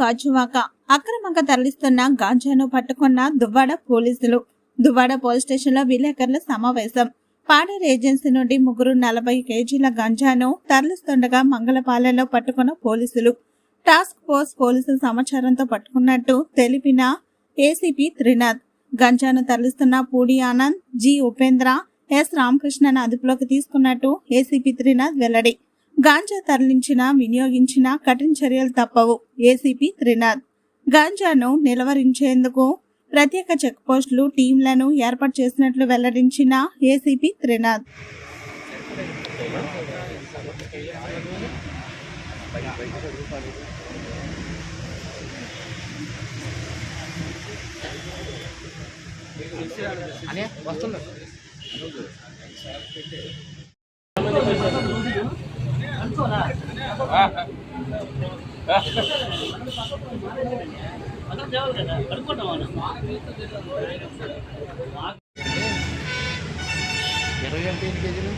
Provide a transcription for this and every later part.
గాజువాక. అక్రమంగా తరలిస్తున్న గాంజాను పట్టుకున్న దువ్వాడ పోలీసులు. దువ్వాడ పోలీస్ స్టేషన్లో విలేకరుల సమావేశం. పాడేరు ఏజెన్సీ నుండి ముగ్గురు నలభై కేజీల గంజాను తరలిస్తుండగా మంగళపాలెంలో పట్టుకున్న పోలీసులు. టాస్క్ ఫోర్స్ పోలీసుల సమాచారంతో పట్టుకున్నట్టు తెలిపిన ఏసీపీ త్రినాథ్. గంజాను తరలిస్తున్న పూడి ఆనంద్ జి ఉపేంద్ర ఎస్ రామకృష్ణను అదుపులోకి తీసుకున్నట్టు ఏసీపీ త్రినాథ్ వెల్లడి. గాంజా తరలించిన వినియోగించిన కఠిన చర్యలు తప్పవు. ఏసీపీ త్రినాథ్. గాంజాను నిలవరించేందుకు ప్రత్యేక చెక్ పోస్టులు టీంలను ఏర్పాటు చేసినట్లు వెల్లడించిన ఏసీపీ త్రినాథ్. అనే ఇరవై అంటే ఎన్ని కేజీలు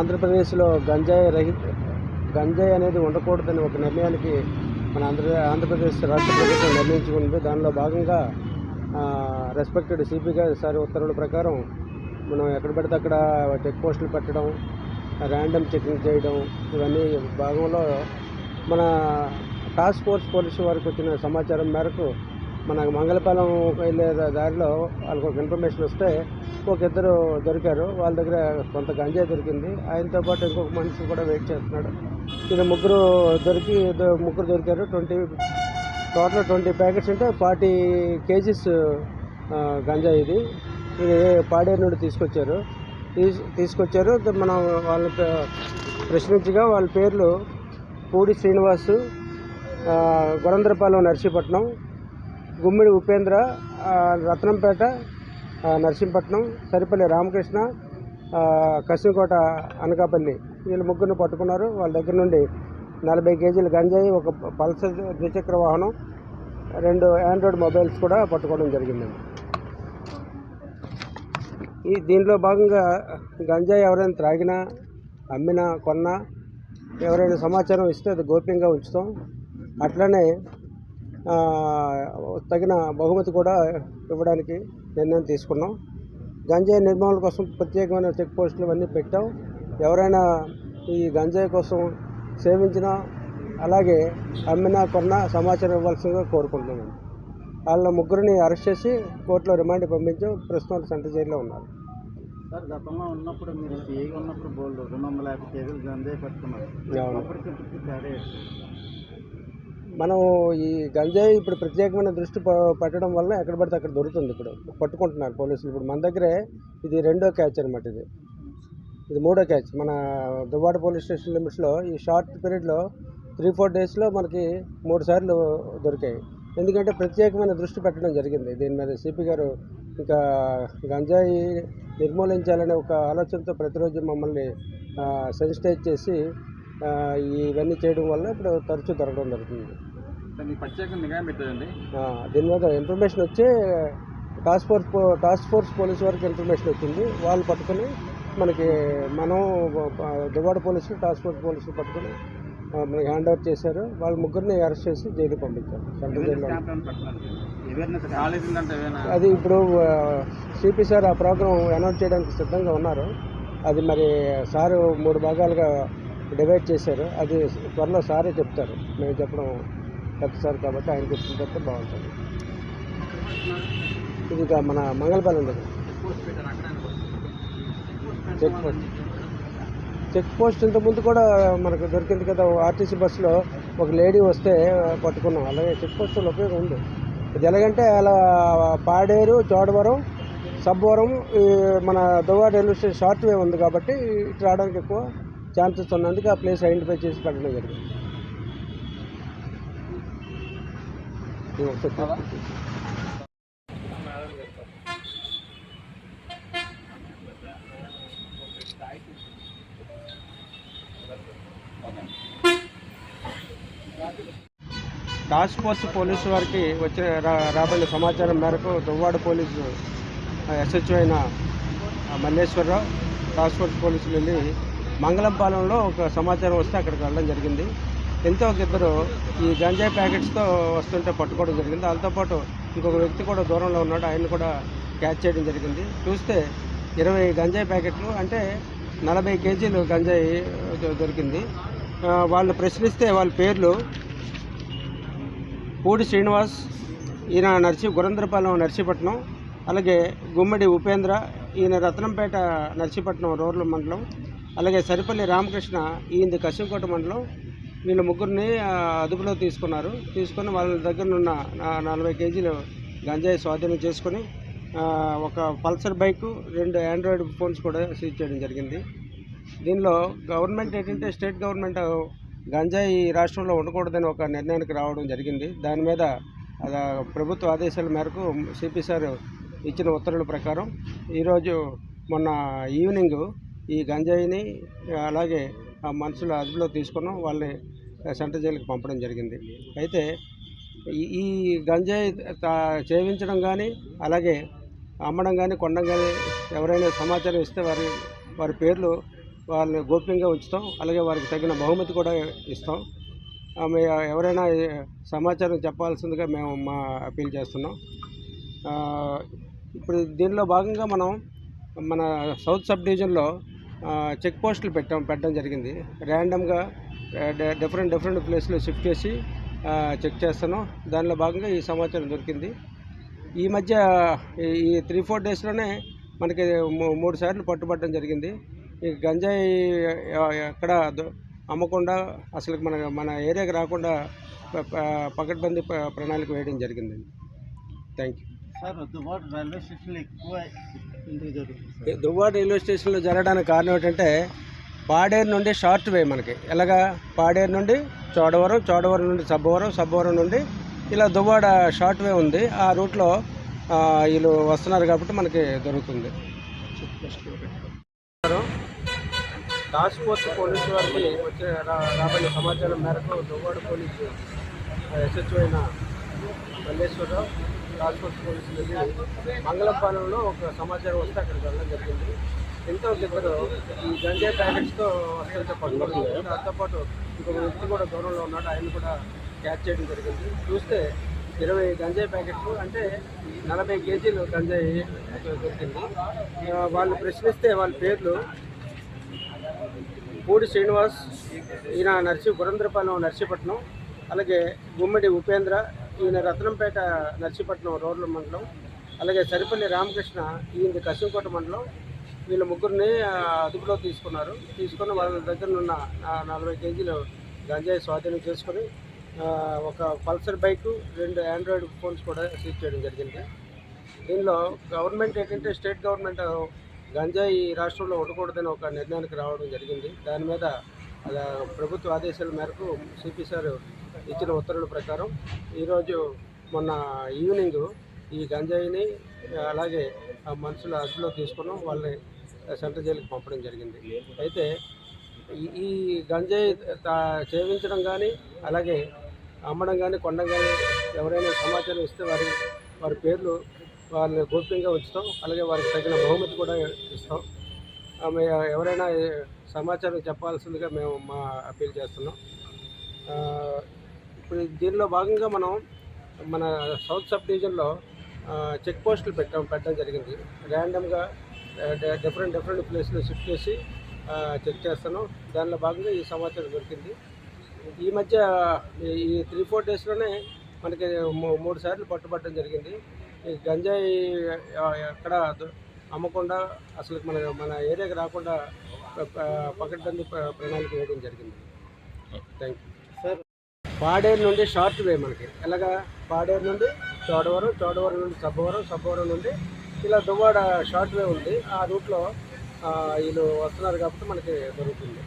ఆంధ్రప్రదేశ్లో గంజాయి రహిత గంజాయి అనేది ఉండకూడదని ఒక నిర్ణయానికి మన ఆంధ్ర ఆంధ్రప్రదేశ్ రాష్ట్ర ప్రభుత్వం నిర్ణయించుకుంది. దానిలో భాగంగా రెస్పెక్టెడ్ సిపి గారి ఉత్తర్వుల ప్రకారం మనం ఎక్కడ పడితే అక్కడ చెక్ పోస్టులు పెట్టడం ర్యాండమ్ చెకింగ్ చేయడం ఇవన్నీ భాగంలో మన టాస్క్ ఫోర్స్ పోలీసు వారికి వచ్చిన సమాచారం మేరకు మన మంగళపాలెం వెళ్ళే దారిలో వాళ్ళకు ఒక ఇన్ఫర్మేషన్ వస్తే ఒక ఇద్దరు దొరికారు. వాళ్ళ దగ్గర కొంత గంజాయి దొరికింది. ఆయనతో పాటు ఇంకొక మనిషి కూడా వెయిట్ చేస్తున్నాడు. ఇది ముగ్గురు దొరికి ముగ్గురు దొరికారు. ట్వంటీ టోటల్ ట్వంటీ ప్యాకెట్స్ అంటే ఫార్టీ కేజీస్ గంజాయి ఇది. ఇది పాడేరు నుండి తీసుకొచ్చారు. తీసుకొచ్చారు. మనం వాళ్ళ ప్రశ్నించగా వాళ్ళ పేర్లు పూడి శ్రీనివాసు గురంద్రపాలెం నర్సీపట్నం గుమ్మిడి ఉపేంద్ర రత్నంపేట నరసింహపట్నం నర్సింపట్నం సరిపల్లి రామకృష్ణ ఆ, కసింకోట అనకాపల్లి. వీళ్ళు ముగ్గురిని పట్టుకున్నారు. వాళ్ళ దగ్గర నుండి నలభై కేజీల గంజాయి ఒక పల్సర్ ద్విచక్ర వాహనం రెండు ఆండ్రాయిడ్ మొబైల్స్ కూడా పట్టుకోవడం జరిగిందండి ఈ దీనిలో భాగంగా గంజాయి ఎవరైనా త్రాగినా అమ్మినా కొన్నా ఎవరైనా సమాచారం ఇస్తే అది గోప్యంగా ఉంచుతాం. అట్లనే తగిన బహుమతి కూడా ఇవ్వడానికి నిర్ణయం తీసుకున్నాం. గంజాయి నిర్మూలన కోసం ప్రత్యేకమైన చెక్ పోస్టులు ఇవన్నీ పెట్టాం. ఎవరైనా ఈ గంజాయి కోసం సేవించినా అలాగే అమ్మినా కొన్నా సమాచారం ఇవ్వాల్సిందిగా కోరుకుంటున్నాం. వాళ్ళ ముగ్గురిని అరెస్ట్ చేసి కోర్టులో రిమాండ్ పంపించాం. ప్రస్తుతం సెంటర్ జైల్లో ఉన్నారు. సార్ గతంలో ఉన్నప్పుడు మీరు ఉన్నప్పుడు బోల్డ్ రెండు వందల యాభై కేజీలు గంజాయి పట్టుకున్నారు. మనం ఈ గంజాయి ఇప్పుడు ప్రత్యేకమైన దృష్టి పెట్టడం వల్ల ఎక్కడ పడితే అక్కడ దొరుకుతుంది ఇప్పుడు. పట్టుకుంటున్నారు పోలీసులు. ఇప్పుడు మన దగ్గరే ఇది రెండో క్యాచ్ అనమాట ఇది. ఇది మూడో క్యాచ్. మన దువ్వాడ పోలీస్ స్టేషన్ లిమిట్స్లో ఈ షార్ట్ పీరియడ్లో త్రీ ఫోర్ డేస్లో మనకి మూడు సార్లు దొరికాయి. ఎందుకంటే ప్రత్యేకమైన దృష్టి పెట్టడం జరిగింది. దీని మీద సిపి గారు ఇంకా గంజాయి నిర్మూలించాలనే ఒక ఆలోచనతో ప్రతిరోజు మమ్మల్ని సెన్సిటైజ్ చేసి ఇవన్నీ చేయడం వల్ల ఇప్పుడు తరచూ దొరకడం జరుగుతుంది. దీని మీద ఇన్ఫర్మేషన్ వచ్చి task force task force police వారికి ఇన్ఫర్మేషన్ వచ్చింది. వాళ్ళు పట్టుకొని మనకి మనం ఆ, దువ్వాడ పోలీసులు టాస్క్ ఫోర్స్ పోలీసులు పట్టుకొని మనకి హ్యాండ్ ఓవర్ చేశారు. వాళ్ళ ముగ్గురిని అరెస్ట్ చేసి జైలుకి పంపించారు. సెంట్రల్ జైల్లో. అది ఇప్పుడు సిపి సార్ ఆ ప్రోగ్రాం అనౌన్స్ చేయడానికి సిద్ధంగా ఉన్నారు. అది మరి సారు మూడు భాగాలుగా డివైడ్ చేశారు. అది త్వరలో సారే చెప్తారు. మేము చెప్పడం పెద్ద సార్ కాబట్టి ఆయన చెప్పిన తర్వాత బాగుంటుంది. ఇది మన మంగళపాలెం దగ్గర. Check post. చెక్ పోస్ట్ ఇంతకుముందు కూడా మనకు దొరికింది కదా. ఆర్టీసీ బస్సులో ఒక లేడీ వస్తే పట్టుకున్నాం. అలాగే చెక్ పోస్ట్ ఉపయోగం ఉంది. ఇది ఎలాగంటే అలా పాడేరు చోడవరం సబ్బవరం ఈ మన Duvvada railway station short way ఉంది కాబట్టి ఇటు రావడానికి ఎక్కువ ఛాన్సెస్ ఉన్నందుకు ఆ ప్లేస్ ఐడెంటిఫై చేసి పెట్టడం జరిగింది. టాస్క్ ఫోర్స్ పోలీసు వారికి వచ్చే రా- రాబడిన సమాచారం మేరకు దువ్వాడ పోలీసు ఎస్హెచ్ఓ అయిన మల్లేశ్వరరావు టాస్క్ ఫోర్స్ పోలీసులు వెళ్ళి మంగళంపాలెంలో ఒక సమాచారం వస్తే అక్కడికి వెళ్ళడం జరిగింది. ఎంతో ఒక ఇద్దరు ఈ గంజాయి ప్యాకెట్స్తో వస్తుంటే పట్టుకోవడం జరిగింది. వాళ్ళతో పాటు ఇంకొక వ్యక్తి కూడా దూరంలో ఉన్నాడు. ఆయన కూడా క్యాచ్ చేయడం జరిగింది. చూస్తే ఇరవై గంజాయి ప్యాకెట్లు అంటే నలభై కేజీలు గంజాయి దొరికింది. వాళ్ళు ప్రశ్నిస్తే వాళ్ళ పేర్లు పూడి శ్రీనివాస్ ఈయన నర్సి గురంద్రపాలెం నర్సీపట్నం అలాగే గుమ్మడి ఉపేంద్ర ఈయన రత్నంపేట నర్సీపట్నం రూరల్ మండలం అలాగే సరిపల్లి రామకృష్ణ ఈయనది కసింకోట మండలం వీళ్ళ ముగ్గురిని అదుపులో తీసుకున్నారు. తీసుకొని వాళ్ళ దగ్గర ఉన్న నా- నలభై కేజీలు గంజాయి స్వాధీనం చేసుకొని ఒక పల్సర్ బైకు రెండు ఆండ్రాయిడ్ ఫోన్స్ కూడా సీజ్ చేయడం జరిగింది. దీనిలో గవర్నమెంట్ ఏంటంటే స్టేట్ గవర్నమెంట్ గంజాయి ఈ రాష్ట్రంలో ఉండకూడదని ఒక నిర్ణయానికి రావడం జరిగింది. దాని మీద ప్రభుత్వ ఆదేశాల మేరకు సిపి సార్ ఇచ్చిన ఉత్తర్వుల ప్రకారం ఈరోజు మొన్న ఈవినింగ్ ఈ గంజాయిని అలాగే ఆ మనుషుల అదుపులో తీసుకున్నాం వాళ్ళని సెంట్రల్ జైలుకి పంపడం జరిగింది. అయితే ఈ ఈ గంజాయి సేవించడం కానీ అలాగే అమ్మడం కానీ కొనడం కానీ ఎవరైనా సమాచారం ఇస్తే వారి వారి పేర్లు వాళ్ళని గోప్యంగా ఉంచుతాం అలాగే వారికి తగిన బహుమతి కూడా ఇస్తాం. ఆమె ఎవరైనా సమాచారం చెప్పాల్సిందిగా మేము మా అప్పీల్ చేస్తున్నాం. ఇప్పుడు దీనిలో భాగంగా మనం మన సౌత్ సబ్ డివిజన్లో చెక్ పోస్టులు పెట్టడం పెట్టడం జరిగింది. ర్యాండమ్గా డిఫరెంట్ డిఫరెంట్ ప్లేస్లో షిఫ్ట్ చేసి చెక్ చేస్తున్నాం. దానిలో భాగంగా ఈ సమాచారం దొరికింది. ఈ మధ్య ఈ- త్రీ ఫోర్ డేస్లోనే మనకి మూడు సార్లు పట్టుబట్టడం జరిగింది. ఈ గంజాయి ఎక్కడ అమ్మకుండా అసలు మన మన ఏరియాకి రాకుండా పకడ్బందీ ప్రణాళిక వేయడం జరిగిందండి థ్యాంక్ యూ సార్ దుబాట్ రైల్వే స్టేషన్లో ఎక్కువ ఎందుకు జరుగుతుంది సార్? దువ్వాడ రైల్వే స్టేషన్లో జరగడానికి కారణం ఏంటంటే పాడేరు నుండి షార్ట్ వే మనకి. ఎలాగా? పాడేరు నుండి చోడవరం చోడవరం నుండి సబ్బవరం సబ్బవరం నుండి ఇలా దువ్వాడ షార్ట్ వే ఉంది. ఆ రూట్లో వీళ్ళు వస్తున్నారు కాబట్టి మనకి దొరుకుతుంది. టాస్క్ ఫోర్స్ పోలీసు వారికి వచ్చే రా- రాబడిన సమాచారం మేరకు దువ్వాడ పోలీసు ఎస్హెచ్ఓ అయిన మల్లేశ్వరరావు టాస్క్ ఫోర్స్ పోలీసులు వెళ్ళి మంగళపాలెంలో ఒక సమాచారం వస్తే అక్కడికి వెళ్ళడం జరిగింది. ఎంతో ఇద్దరు ఈ గంజాయి ప్యాకెట్స్తో వస్తుంటే పట్టుకోవడం దాంతోపాటు ఇంకొక వ్యక్తి కూడా దూరంలో ఉన్నాడు. ఆయన కూడా క్యాచ్ చేయడం జరిగింది. చూస్తే ఇరవై గంజాయి ప్యాకెట్లు అంటే నలభై కేజీలు గంజాయి దొరికింది. వాళ్ళు ప్రశ్నిస్తే వాళ్ళ పేర్లు పూడి శ్రీనివాస్ ఈయన నర్సి గురంద్రపాలెం నర్సీపట్నం అలాగే గుమ్మడి ఉపేంద్ర ఈయన రత్నంపేట నర్సీపట్నం రోడ్ల మండలం అలాగే సరిపల్లి రామకృష్ణ ఈయన కశింకోట మండలం. వీళ్ళ ముగ్గురిని అదుపులో తీసుకున్నారు. తీసుకుని వాళ్ళ దగ్గర ఉన్న నలభై కేజీలు గంజాయి స్వాధీనం చేసుకొని ఒక పల్సర్ బైకు రెండు ఆండ్రాయిడ్ ఫోన్స్ కూడా సీజ్ చేయడం జరిగింది. దీనిలో గవర్నమెంట్ ఏంటంటే స్టేట్ గవర్నమెంట్ గంజాయి ఈ రాష్ట్రంలో ఉండకూడదని ఒక నిర్ణయానికి రావడం జరిగింది. దాని మీద అలా ప్రభుత్వ ఆదేశాల మేరకు సిపి సార్ ఇచ్చిన ఉత్తర్వుల ప్రకారం ఈరోజు మొన్న ఈవినింగ్ ఈ గంజాయిని అలాగే ఆ మనుషుల అదుపులో తీసుకున్నాం వాళ్ళని సెంట్రల్ జైలుకి పంపడం జరిగింది. అయితే ఈ- ఈ గంజాయి తా- సేవించడం కానీ అలాగే అమ్మడం కానీ కొండం కానీ ఎవరైనా సమాచారం ఇస్తే వారి వారి పేర్లు వాళ్ళని గోప్యంగా ఉంచుతాం అలాగే వారికి తగిన బహుమతి కూడా ఇస్తాం. ఆమె ఎవరైనా సమాచారం చెప్పాల్సిందిగా మేము మా అప్పీల్ చేస్తున్నాం. ఇప్పుడు దీనిలో భాగంగా మనం మన సౌత్ సబ్ డివిజన్లో చెక్ పోస్టులు పెట్టడం పెట్టడం జరిగింది. ర్యాండమ్గా డిఫరెంట్ డిఫరెంట్ ప్లేస్లో షిఫ్ట్ చేసి చెక్ చేస్తాను దానిలో భాగంగా ఈ సమాచారం దొరికింది. ఈ మధ్య ఈ- త్రీ ఫోర్ డేస్లోనే మనకి మూడు సార్లు పట్టుబట్టడం జరిగింది. ఈ గంజాయి ఎక్కడ అమ్మకుండా అసలు మన మన ఏరియాకి రాకుండా పకడ్బందీ ప్ర- ప్రణాళిక వేయడం జరిగింది. థ్యాంక్ యూ సార్ పాడేరు నుండి షార్ట్ వే మనకి. ఎలాగా? పాడేరు నుండి చోడవరం చోడవరం నుండి సబ్బవరం సబ్బవరం నుండి ఇలా దువ్వాడ షార్ట్ వే ఉంది. ఆ రూట్లో వీళ్ళు వస్తున్నారు కాబట్టి మనకి దొరుకుతుంది.